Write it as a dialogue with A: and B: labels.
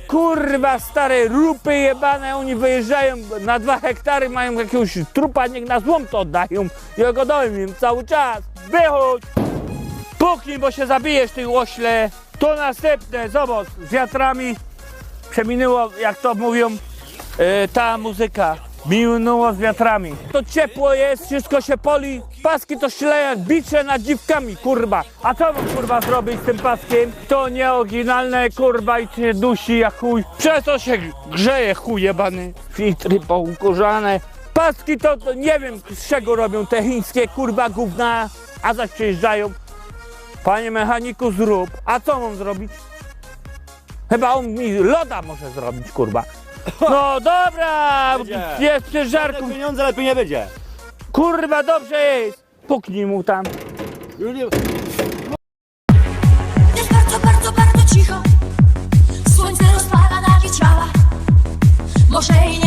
A: Kurwa, stare rupy jebane, oni wyjeżdżają na dwa hektary, mają jakiegoś trupa, niech na złom to oddają. Ja go im cały czas. Wychodź! Puknij, bo się zabijesz, ty ośle. To następne, zobacz, z wiatrami przeminęło, jak to mówią, e, ta muzyka. Minęło z wiatrami. To ciepło jest, wszystko się poli. Paski to źle jak bicze nad dziwkami, kurwa. A co mam kurwa zrobić z tym paskiem? To nieoryginalne, kurwa, i cię dusi jak chuj. Przez to się grzeje chuj jebany. Filtry poukurzane. Paski to, to nie wiem z czego robią te chińskie kurwa gówna, a zaś przyjeżdżają. Panie mechaniku zrób. A co mam zrobić? Chyba on mi loda może zrobić, kurwa. No dobra! Jest przy żarku.
B: pieniądze lepiej nie będzie.
A: Kurwa, dobrze jest! Puknij mu tam.
B: Już.
C: Jest bardzo, bardzo, bardzo cicho Słońce rozpala nagie ciała Może i nie